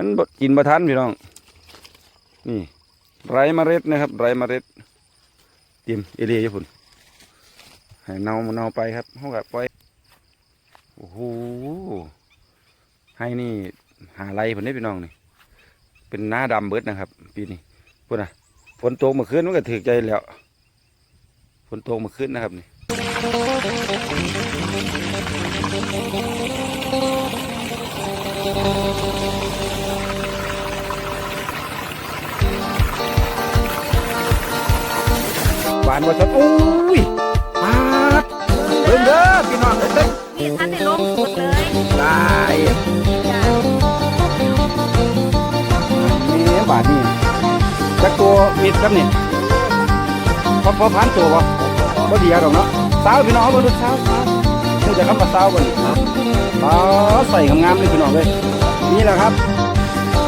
มันกินบะทันพี่น้อง นี่ไรเมล็ดนะครับ ไรเมล็ดเตรียมเอเลียญี่ปุ่นให้เนาเนาไปครับเขากับปล่อยโอ้โหให้นี่หาไรผมได้พี่น้องนี่ เป็นหน้าดำเบิดนะครับปีนี้พูดนะฝนตกเมื่อคืนมันก็ถือใจแล้วฝนตกเมื่อคืนนะครับนี่ หวานว่าสันอุ้ยปาดเบิ่งเด้อพี่น้องเอ้ยนี่ท่านได้ลงสุดเลยได้จ้ะนี่บาทนี่จักตัวมิดครับนี่พอพอพันตัวบ่บ่เดียวดอกเนาะสาวพี่น้องเอาเบิ่งดูสาวสาวมูจะคำว่าสาวบ่นี่ปาดใส่งามๆเลยพี่น้องเลยนี่แหละครับ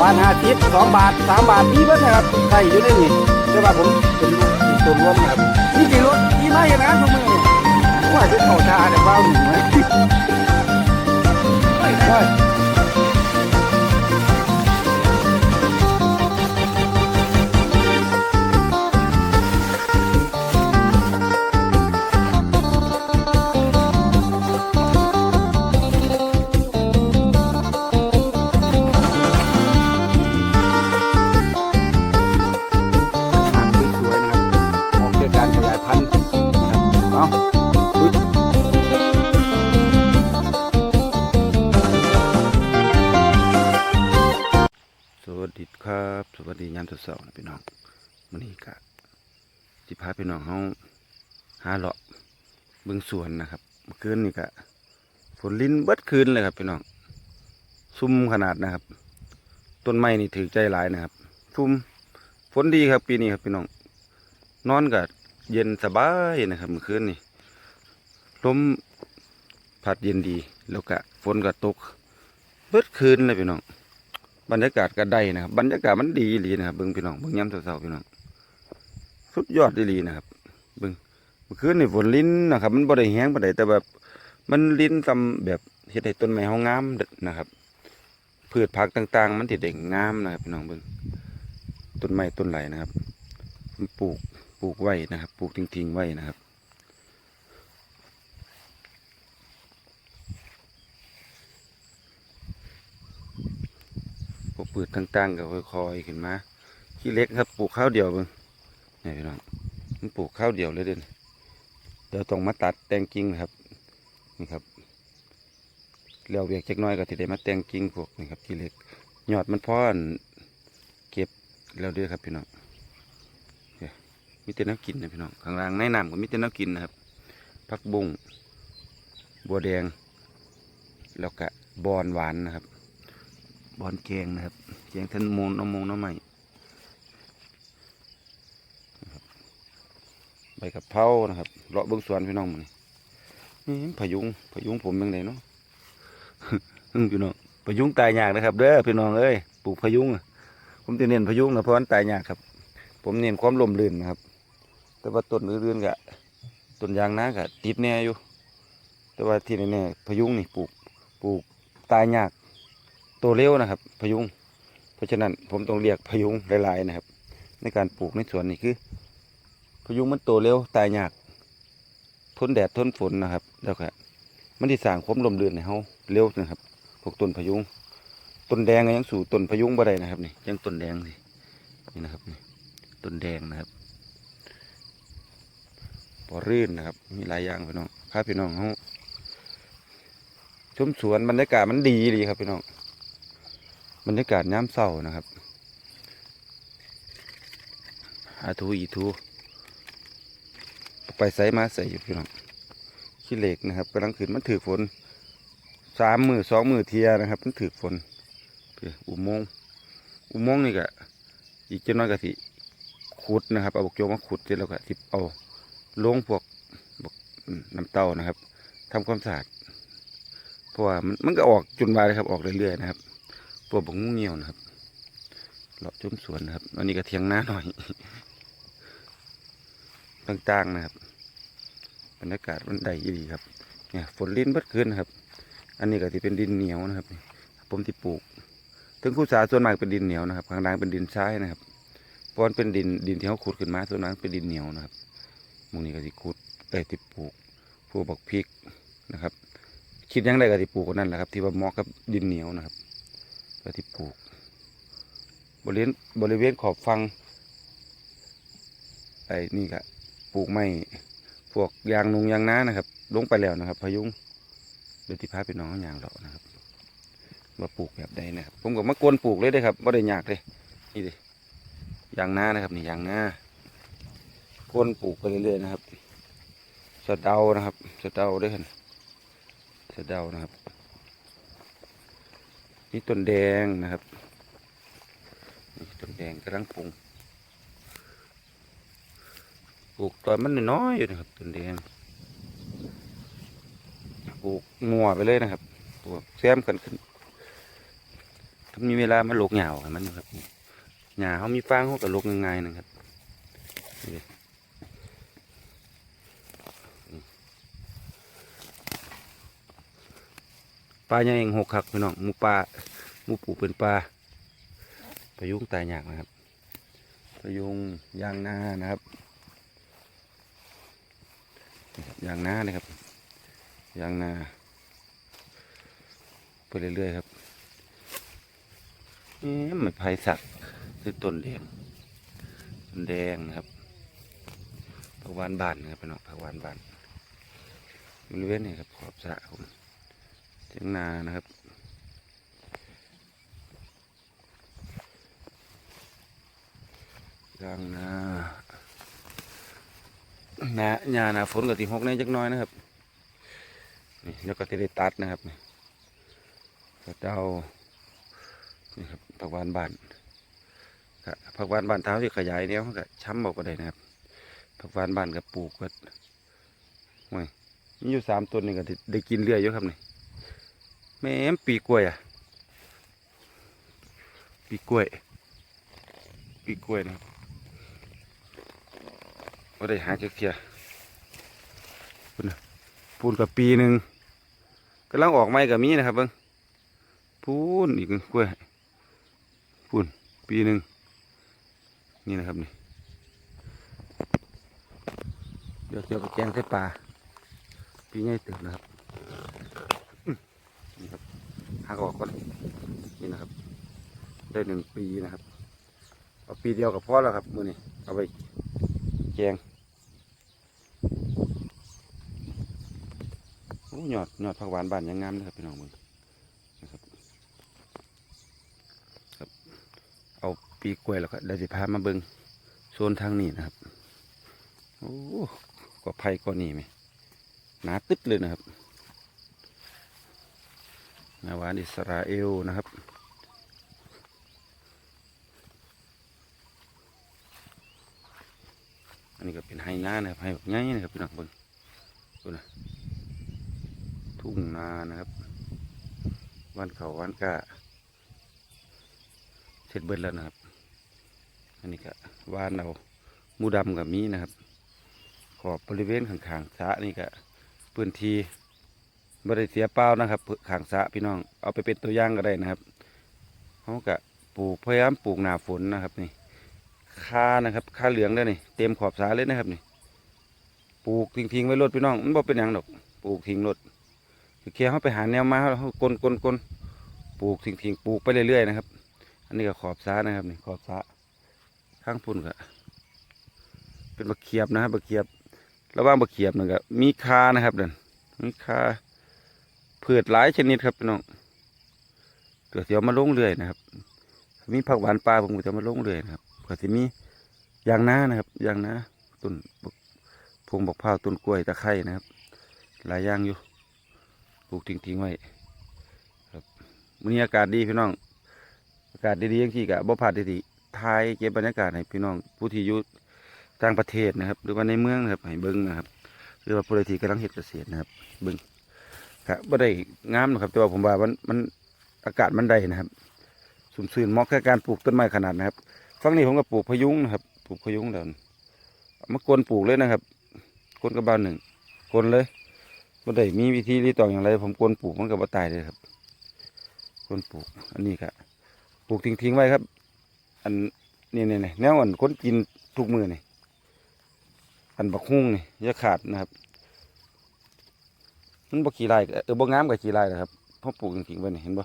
บาทห้าสิบสองบาทสามบาทนี่เบิ่งนะครับใส่อยู่ในนี่แต่ว่าผมเป็นตัวรวมนะครับ นี่กี่รถนี่มาอย่างนั้นทุกมือว่าจะเข้าตาเนี่ยบ้าหนึ่ไม่ สดีครับสวัสดียามเช้าๆนะพี่น้องมื้อนี้ก็สิพาพี่น้องเฮาหาเลาะเบิ่งสวนนะครับเมื่อคืนนี่ก็ฝนลิ้นเบิดคืนเลยครับพี่น้องซุ่มขนาดนะครับ ต้นไม้นี่ถือใจหลายนะครับซุ่มฝนดีครับปีนี้ครับพี่น้อง นอนก็เย็นสบายนะครับเมื่อคืนนี่ลมพัดเย็นดีแล้วก็ฝนก็ตก เบิดคืนเลยพี่น้อง บรรยากาศก็ได้นะครับ บรรยากาศมันดีอีหลีนะครับเบิ้งพี่น้องเบิ้งย้ำเสาๆพี่น้องสุดยอดอีหลีนะครับเบิ้งเมื่อคืนนี่ฝนลิ้นนะครับ มันบ่ได้แห้งบ่ได้แต่แบบ มันลิ้นซำแบบเฮ็ดให้ต้นไม้เฮางามนะครับพืชผักต่าง ๆ มันสิได้งงามนะครับพี่น้องเบิ้งต้นไม้ต้นไหลนะครับปลูกปลูกไว้นะครับ ปลูกทิ้งๆไว้นะครับ พวกพืชต่างๆก็ค่อยๆขึ้นมาขี้เล็กครับปลูกข้าวเดียวเบิ่งนี่พี่น้องมันปลูกข้าวเดียวเลยเด่นเดี๋ยวต้องมาตัดแตงกิ่งครับนี่ครับเลี้ยวเวียกจักหน้อยก็สิได้มาแตงกิ่งพวกนี่ครับขี้เล็กยอดมันพอนเก็บแล้วด้อครับพี่น้องเนี่ยมีแต่น้ำกินนะพี่น้องข้างล่างในน้ำก็มีแต่น้ำกินนะครับผักบุ้งบัวแดงแล้วก็บอนหวานนะครับ บอนแกงนะครับแกงท่านโมงน้ำมงน้ำใหม่ใบกะเพรานะครับเลาะเบื้องสวนพี่น้องมันนี่พะยุงพะยุงผมยังไงเนาะพี่น้องพะยุงตายยากนะครับ เด้อพี่น้องเอ้ยปลูกพะยุงผมจะเน้นพะยุงนะเพราะมันตายยากครับ ผมเน้นความลมลื่นนะครับ แต่ว่าต้นอื่นกะต้นยางนากะติดแน่อยู่ แต่ว่าที่แน่ๆพะยุงนี่ปลูกปลูกตายยาก โตเร็วนะครับ พยุง เพราะฉะนั้นผมต้องเรียกพยุงหลายๆนะครับ ในการปลูกในสวนนี่คือ พยุงมันโตเร็วตายยากทนแดดทนฝนนะครับแล้วก็มันที่สร้างความลมเรือนในเฮาเร็วนะครับพวกต้นพยุงต้นแดงยังสู่ต้นพยุงบ่ได้นะครับนี่ยังต้นแดงสินี่นะครับนี่ต้นแดงนะครับปอรื่นนะครับ มีหลายอย่างพี่น้องพาพี่น้องเฮาชมสวนบรรยากาศมันดีดีครับพี่น้อง รรยากาศย้ำเศร้านะครับหาทูอีทูไปใส่มาใส่อยู่พี่น้องขี้เหล็กนะครับกำลังขึ้นมันถือฝนสามมือสองมือเทียนะครับ มันถือฝนอุโมงค์อุโมงค์นี่ก็อีกเจ้าน้อยก็สิขุดนะครับเอาบกโยมาขุดเสร็จแล้วก็สิเอาลงพวกบกน้ำเต้านะครับทำความสะอาดเพราะว่ามันมันก็ออกจุนวายนะครับออกเรื่อยๆนะครับ พวกบงงูเงียวนะครับเลาะชมสวนนะครับอันนี้ก็เทียงหน้าหน่อย ต่างๆนะครับบรรยากาศมันได้ดีครับเนี่ยฝนลิ้นบัดขึ้นนะครับ อันนี้ก็ที่เป็นดินเหนียวนะครับผมที่ปลูก ถึงคู่สาส่วนมากเป็นดินเหนียวนะครับข้างล่างเป็นดินทรายนะครับเพราะมันเป็นดินดินที่เขาขุดขึ้นมาส่วนนั้นเป็นดินเหนียวนะครับมงนี้ก็สิขุดเอ้ที่ปลูกพวกบักพริกนะครับ คิดยังไงก็ที่ปลูกนนั้นแหละครับ ที่ว่าเหมาะกับดินเหนียวนะครับ ก็ที่ปลูก บริเวณบริเวณขอบฟังไอ้นี่ก็ปลูกไม้พวกยางนุงยางน้านะครับ ลงไปแล้วนะครับ พยุงเดียที่พาไปน้องยางเรานะครับว่าปลูกแบบใดนะครับ ผมก็มากวนปลูกเลยเด้ครับไม่ได้ยากเลยนี่ดิยางน้านะครับ นี่ยางน้ากวนปลูกไปเรื่อยๆนะครับสะเดานะครับสะเดาด้วยกันสะเดานะครับ นี่ต้นแดงนะครับนี่ต้นแดงกำลังปรุงปลูกตอนมันน้อยอยู่นะครับต้นแดงปลูกงัวไปเลยนะครับปลูกแซมกันขึ้นถ้ามีเวลามาลกเหงาให้มันนะครับหญ้าเขามีฟางเขาก็ลกง่ายๆนะครับ ปลาใหญ่เองหกขักพี่น้องหมูปลาหมูปูเป็นปลาพยุงตายยากนะครับพยุงยางนานะครับยางนาเลยครับยางนาไปเรื่อยๆครับนี่ไม่ไผ่สักคือต้นแดงต้นแดงนะครับผักหวานบานนะครับพี่น้องผักหวานบานบริเวณนี้ครับขอบสระผม เทียงนานะครับ ยางนาหนาหญ้าหนาฝนกับที่หกในจักน้อยนะครับ นี่แล้วก็จะได้ตัดนะครับนี่กระเจ้านี่ครับผักหวานบานผักหวานบานเท้าที่ขยายเนี้ยมันก็ช้ำบอกก็ได้นะครับผักหวานบานกับปลูกก็โอ้ยมีอยู่สามต้นนี่ก็ได้ได้กินเรื่อยอยู่ครับนี่ แม่มปีกล้วยอะ ปีกล้วย ปีกล้วยนะครับก็ได้หาเกียพูนน่ะพูนกับปีหนึ่งกำลังออกไม้กับมีนะครับเบิ้งพูนอีกหนึ่งกล้วยพูนปีหนึ่งนี่นะครับนี่เดี๋ยวเกี่ยวกับแกงใส่ปลาปีใหญ่เติบนะครับ นี่ครับหักออกก่อนนี่นะครับ ได้หนึ่งปีนะครับเอาปีเดียวกับพ่อแล้วครับมือนี้เอาไปแกงโอ้ยอดยอดผักหวานบานยังงามเลยครับพี่น้องมึงนะครับครับ เอาปีกล้วยแล้วก็ได้สิพามาเบิงโซนทางนี้นะครับโอ้ก็ไผ่ก็นี่ไหมหนาตึ๊ดเลยนะครับ นาวานอิสราเอลนะครับ อันนี้ก็เป็นไฮนานะครับไฮแบบง่ายนะครับพี่น้องเบิ่งดูนะทุ่งนานะครับวันเขาวันกะเสร็จเบิดแล้วนะครับ อันนี้ก็วานเอามูดำกับมีนะครับ ขอบบริเวณข้างๆสระนี่ก็พื้นที่ บริเสียเปล่านะครับขางสะพี่น้องเอาไปเป็นตัวอย่างก็ได้นะครับเขาก็ปลูกพยายามปลูกหนาฝนนะครับนี่คานะครับค่าเหลืองได้นี่เต็มขอบสาเลยนะครับนี่ปลูกทิ้งๆไว้รถพี่น้องมันบ่เป็นหยังดอกปลูกทิ้งรถคือแค่เขาไปหาแนวมาเขากลนกลนกลนปลูกทิ้งๆปลูกไปเรื่อยๆนะครับ อันนี้ก็ขอบสานะครับนี่ขอบสาข้างพุ่นก็เป็นบักเขียบนะครับบักเขียบระหว่างบักเขียบนั่นก็มีคานะครับเด่นมีคา พืชหลายชนิดครับพี่น้องเกิดเสียวมาลงเรื่อยนะครับ มีผักหวานปลาผมก็จะมาลงเรื่อยนะครับเก็จะมียางนานะครับยางนาต้นพงบกพร้าวต้นกล้วยตะไคร้นะครับ หลายอย่างอยู่ปลูกทิ้งๆไว้ครับวันนี้อากาศดีพี่น้อง อากาศดีๆอย่างที่กะบ่พลาดดีๆทายเก็บบรรยากาศให้พี่น้องผู้ที่อยู่ต่างประเทศนะครับ หรือว่าในเมืองนะครับให้เบิ้งนะครับ หรือว่าผู้ใดที่กำลังเฮ็ดเกษตรนะครับ เบิ้ง ครับบ่ได้งามนะครับแต่ว่าผมว่ามันมันอากาศมันได้นะครับสุ่มสื่นเหมาะแค่การปลูกต้นไม้ขนาดนะครับฝั่งนี้ผมก็ปลูกพยุงนะครับปลูกพยุงเดินมากวนปลูกเลยนะครับกวนกระบาลหนึ่งกวนเลยบ่ได้มีวิธีรีตองอย่างไร ผมกวนปลูกมันก็บ่ตายเลยครับกวนปลูก อันนี้ครับปลูกทิ้งๆไว้ครับ อันนี่นี่นี่แนวอันคนกินทุกมือนี่อันบักฮุ้งนี่ยาขาดนะครับ มันบ่กี่ลายเออบ่งามกับกี่ลายนะครับเพราะปลูกทิ้งๆไว้นี่เห็นบ่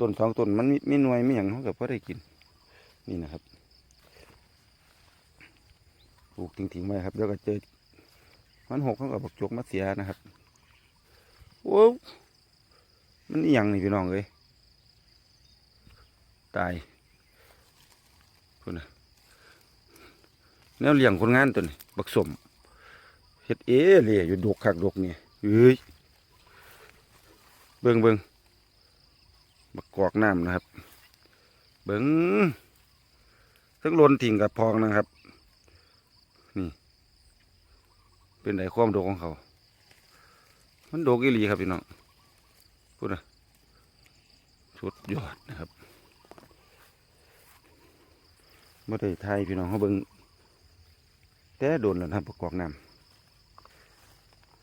ต้นสองต้นมันมีมีหน่วยมีหยังเขาก็พอได้กิน นี่นะครับปลูกทิ้งๆไว้ครับเดี๋ยวก็เจอมันหกเขากับบักจกมาเสียนะครับโอ้มันหยังนี่พี่น้องเอ้ยตายคุณนะแนวเลี้ยงคนงานตัวนี้บักสมเฮ็ดเอเลยอยู่ดกคักดกนี่เอ้ย เบิ่งเบิ่งบักกอกน้ำนะครับ เบิ่งทั้งลนทิ้งกับพองนะครับ นี่ เป็นไดความโดกของเขา มันโดกอีหลีครับพี่น้องพูดนะสุดยอดนะครับเมื่อได้ไทยพี่น้องเขาเบิ่งแต่โดนแล้วนะประกอบน้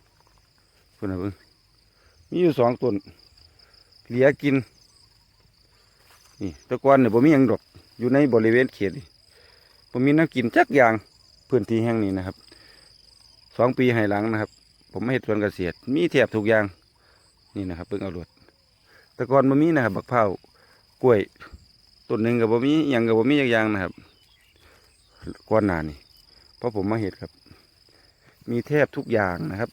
ำพูดนะเบิ่ง มีอยู่สองต้นเหลียกิน นี่ตะกอนเนี่ยผมมียังดอกอยู่ในบริเวณเขตนี่ผมมีน้ำกินจักอย่างพื้นที่แห่งนี้นะครับสองปีให้หลังนะครับ ผมไม่เห็ดสวนเกษตร มีแทบทุกอย่างนี่นะครับเพิ่งเอารวดตะกอนบ่มีนะครับ บักเผากล้วยต้นหนึ่งกับบ่มีอย่างกับบ่มีอย่างอย่างนะครับก้อนหนานี่เพราะผมมาเห็ดครับ มีแทบทุกอย่างนะครับ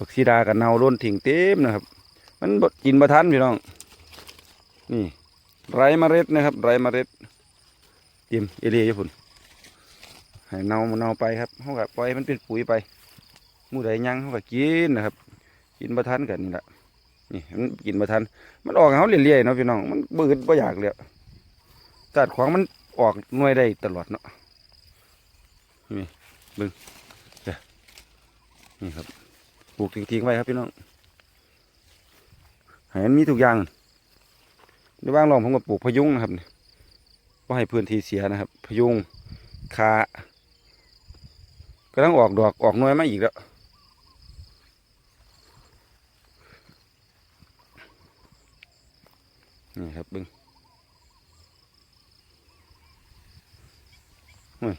บักซีดากับเนาล้นถิ่งเต็มนะครับ มันกินบะทันพี่น้อง นี่ ไรเมล็ดนะครับ ไรเมล็ดเตรียมเอเลียญี่ปุ่นให้เนาเนาไปครับเขาก็ปล่อยมันเป็นปุ๋ยไปมู่ใดยังเขาก็กินนะครับ กินบะทันกันนี่แหละนี่มันกินบะทัน มันออกเขาเรื่อยๆเนาะพี่น้อง มันบืดบ่อยากเลยตัดของมันออกหน่วยได้ตลอดเนาะนี่บึงเจ้ะนี่ครับ ลูกทิ้งๆไว้ครับพี่น้องให้มันมีทุกอย่างในบ้างลองผมก็ปลูกพยุงนะครับนี่ก็ให้พื้นที่เสียนะครับ พยุงคากำลังออกดอกออกน่วยมาอีกแล้วนี่ครับเบึงโอ้ย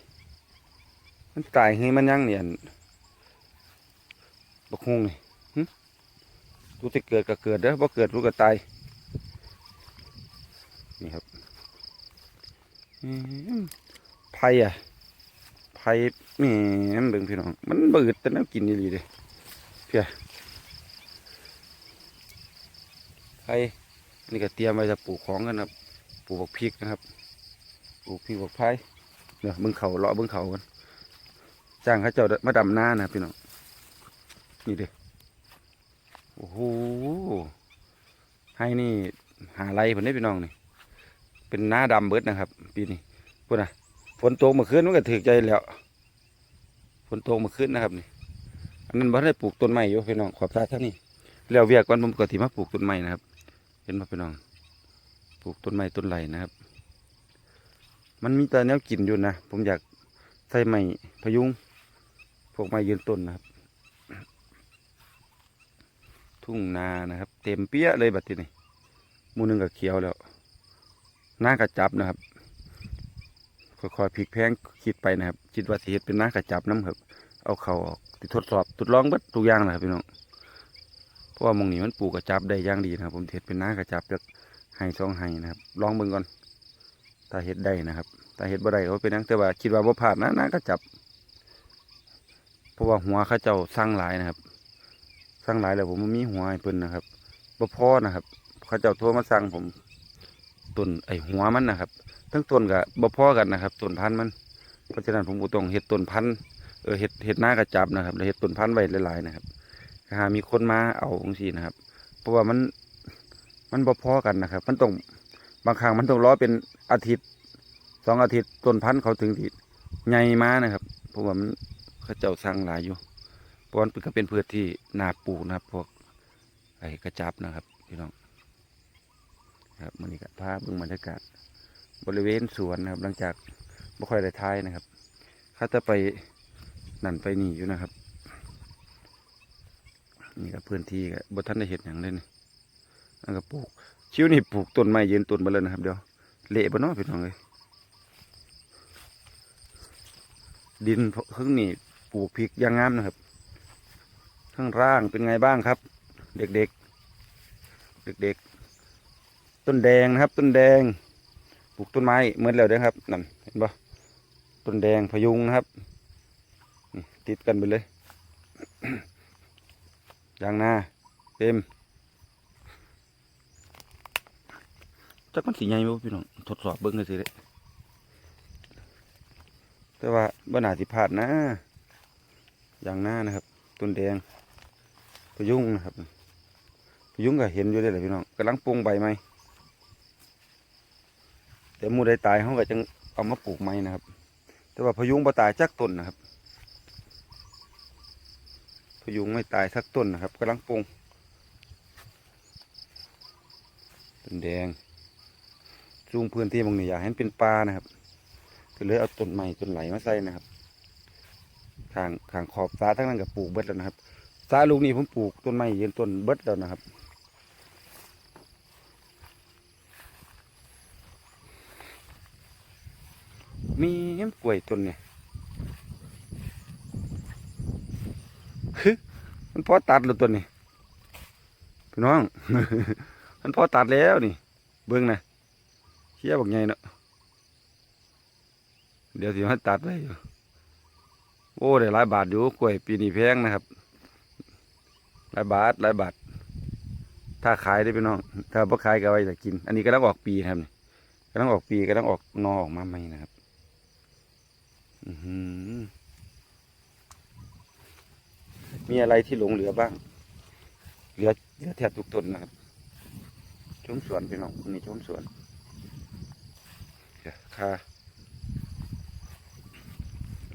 มันตายให้มันยังเนี่ยน บักฮงนี่หึรู้จะเกิดก็เกิดเด้อเกิดรู้ก็ตายนี่ครับไผ่อะไผ่แหม่มเบิ่งพี่น้อง มันบืดแต่น้ำกินนี่ลีเด้เพียไผ่นี่ก็เตรียมไว้จะปลูกของกันครับปลูกบักพริกนะครับปลูกพริกบักไผ่เดี๋ยวเบิ่งเขาเลาะเบิ่งเขากันจ้างเขาเจ้ามาดำหน้านะพี่น้อง นี่เด้โอ้โหให้นี่หาไรผมได้พี่น้องนี่ เป็นหน้าดำเบิดนะครับ ปีนี้พูดนะฝนตกมื่อคืนมันก็ถือใจแล้วฝนตกมื่อคืนนะครับนี่อันนั้นบ่ได้ปลูกต้นไม้อยู่พี่น้องขอบตาเท่านี้แล้วเวียกก่อนผมก็ถิมาปลูกต้นไม้นะครับ เห็นไหมพี่น้องปลูกต้นไม้ต้นไหลนะครับ มันมีแต่แนวกินอยู่นะผมอยากใส่ไม้พยุงพวกไม้ยืนต้นนะครับ ทุ่งนานะครับ เต็มเปี้ยเลยบัดทีนี้มูนึงก็เขียวแล้วหน้ากระจับนะครับค่อยๆพลิกแพงคิดไปนะครับ คิดว่าสิเฮ็ดเป็นหน้ากระจับน้ำครับ เอาเขาออกติทดสอบทดลองเบิดทุกอย่างนะครับพี่น้องเพราะว่ามองนี้มันปลูกกระจับได้ย่างดีนะครับ ผมเฮ็ดเป็นหน้ากระจับจากไห้สองไห้นะครับ ลองเบิ่งก่อนถ้าเฮ็ดได้นะครับถ้าเฮ็ดบ่ได้ก็เป็นหยังแต่ว่าคิดว่าบ่พลาดนะหน้ากระจับ เพราะว่าหัวเขาเจ้าสร้างหลายนะครับ สร้งหลายแล้วผมมีหัวให้เพิ่นนะครับบ่พอนะครับ เขาเจ้าโทรมาสั่งผมต้นไอ้หัวมันนะครับ ทั้งต้นกับบ่พอกันนะครับต้นพันธุ์มัน เพราะฉะนั้นผมก็ต้องเฮ็ดต้นพันธุ์เออเฮ็ดเฮ็ดหน้ากระจับนะครับแล้วเฮ็ดต้นพันธุ์ไว้หลายๆนะครับหามีคนมาเอาองซีนะครับ เพราะว่ามันมันบ่พอกันนะครับ มันต้องบางครั้งมันต้องรอเป็นอาทิตย์สองอาทิตย์ต้นพันธุ์เขาถึงที่ใหญ่มานะครับเพราะว่ามันเขาเจ้าสร้างหลายอยู่ เพราะมันก็เป็นพืชที่นาปลูกนะครับ พวกไอ้กระจับนะครับพี่น้องครับมันนี้ก็ภาพบื้องบรรยากาศ บริเวณสวนนะครับ หลังจากไม่ค่อยได้ท้ายนะครับเขาจะไปนั่นไปนี่อยู่นะครับ นี่ก็พื้นที่ก็บทันได้เห็นอย่างเลยนี่นั่นก็ปลูก ชิวนี่ปลูกต้นไม้ยืนต้นมาเลยนะครับ เดี๋ยวเละบ่เนาะพี่น้องเลยดินข้างนี่ปลูกพริกยางงามนะครับ ข้างล่างเป็นไงบ้างครับ เด็กๆเด็กๆต้นแดงนะครับ ต้นแดงปลูกต้นไม้เหมือนแล้วเด้อครับนั่นเห็นปะต้นแดงพยุงนะครับนี่ติดกันไปเลยยางนาเต็มจักมันสีใหญ่ไหมพี่น้องทดสอบเบิ้งเลยสิเด้แต่ว่าบ่นหาสิพลาดนะอย่างหน้านะครับต้นแดง พยุงนะครับพยุงก็เห็นอยู่ได้เลยพี่น้องกำลังปรุงใบไม้แต่มูได้ตายเขาก็จังเอามาปลูกไม้นะครับ แต่ว่าพยุงบ่ตายจักต้นนะครับ พยุงไม่ตายสักต้นนะครับกำลังปรุงต้นแดงจูงพื้นที่บางนี่อยากให้มันเป็นป่านะครับก็เลยเอาต้นไม้ต้นไหลมาใส่นะครับทางทางขอบฟ้าทั้งนั้นก็ปลูกเบิดแล้วนะครับ ฟ้าลูกนี้ผมปลูกต้นไม้ยืนต้นเบิดแล้วนะครับ มีกล้วยต้นเนี่ยมันพอตัดแล้วตัวนี้พี่น้อง มันพอตัดแล้วนี่ เบิ้งนะเชี่ยบอกไงเนาะเดี๋ยวสิมาตัดไว้อยู่ โอ้ได้หลายบาทอยู่กล้วยปีนี้แพงนะครับ หลายบาทหลายบาทถ้าขายได้พี่น้อง ถ้าบ่ขายก็ไว้แต่กิน อันนี้ก็ต้องออกปีครับนี่ก็ต้องออกปีก็ต้องออกนอออกมาใหม่นะครับ อือหือมีอะไรที่หลงเหลือบ้าง เหลือเหลือแทบทุกต้นนะครับชมสวนพี่น้องนี่ชมสวนเดี๋ยวค่า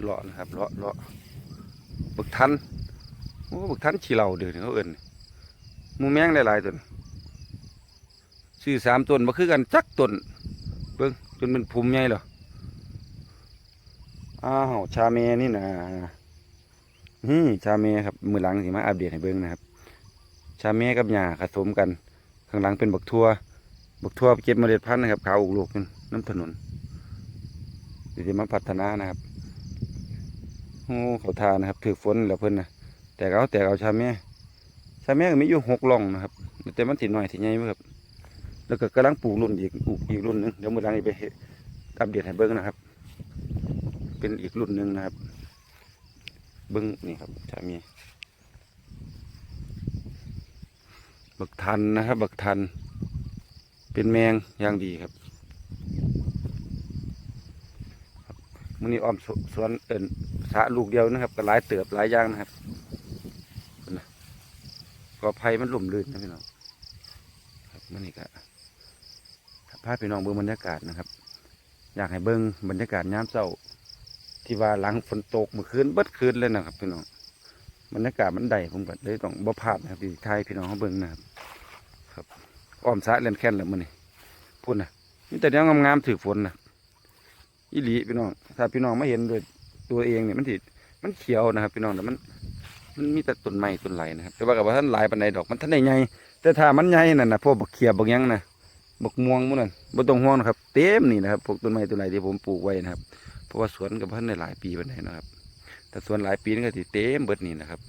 เลาะนะครับเลาะเลาะบึกทัน โอ้บกทันฉีเหล่าเดือดเขาเอินมูแมงหลายๆต้นซื้อสามต้นมาคือกันจักต้นเบิ่งจนเป็นภูมิใหญ่เหรออ้าวชาเมนี่นะนี่ชาเมครับมือหลังสิมาอัปเดตให้เบิ่งนะครับ ชาเมกับหญ้าผสมกัน ข้างหลังเป็นบักทั่วบักทั่วเก็บเมล็ดพันธุ์นะครับขาวอุกลูกเป็นน้ำถนนเดี๋ยวมาพัฒนานะครับโอ้เขาทานะครับถือฝนแล้วเพิ่นนะ แต่เอาแต่เอาชาเมชาเมก็มีอยู่หกล่องนะครับ แต่มันสิหน่อยสิใหญ่มั้งครับ แล้วก็กำลังปลูกรุ่นอีกปลูกอีกรุ่นหนึงเดี๋ยวมือหลังอีไปเฮ็ดอัปเดตให้เบิ่งนะครับ เป็นอีกรุ่นหนึ่งนะครับ เบิ้งนี่ครับชามีบักทันนะครับ บักทัน เป็นแมงอย่างดีครับครับมื้อนี้อ้อมสวนเอินสะลูกเดียวนะครับ ก็หลายเติบหลายอย่างนะครับ ก็ภัยมันลุ่มลื่นนะพี่น้องครับมื้อนี้ก็พาพี่น้องเบิ่งบรรยากาศนะครับ อยากให้เบิ่งบรรยากาศยามเช้า ที่ว่าหลังฝนตกเมื่อคืนเบิดคืนเลยนะครับ พี่น้องบรรยากาศมันได้ผมก็เลยต้องบ่พลาดนะครับที่ไทยพี่น้องเขาเบิ่งนะครับ ครับอ้อมสระเล่นแค่นแล้วมื้อนี้พุ่นนะมีแต่แนวงามๆถือฝนนะอีหลีพี่น้องถ้าพี่น้องไม่เห็นด้วยตัวเองเนี่ยมันสิมันเขียวนะครับ พี่น้องแต่มัน มันมีแต่ต้นไม้ต้นไหลนะครับ แต่ว่ากับว่าท่านหลายปันใดดอกมันท่านได้ใหญ่แต่ถ้ามันใหญ่นั่นนะพวกบักเขียบบักยังนะบักม่วงหมื้นั่นบ่ต้องห่วงนะครับ เต็มนี่นะครับพวกต้นไม้ต้นไหลที่ผมปลูกไว้นะครับ เพราะว่าสวนกับท่านได้หลายปีปันใดนะครับ แต่สวนหลายปีนี่ก็ติเต็มเบิดนี่นะครับ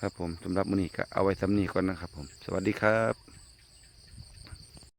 ครับผมสำหรับมื้อนี้ก็เอาไว้สำนี้ก่อนนะครับผม สวัสดีครับ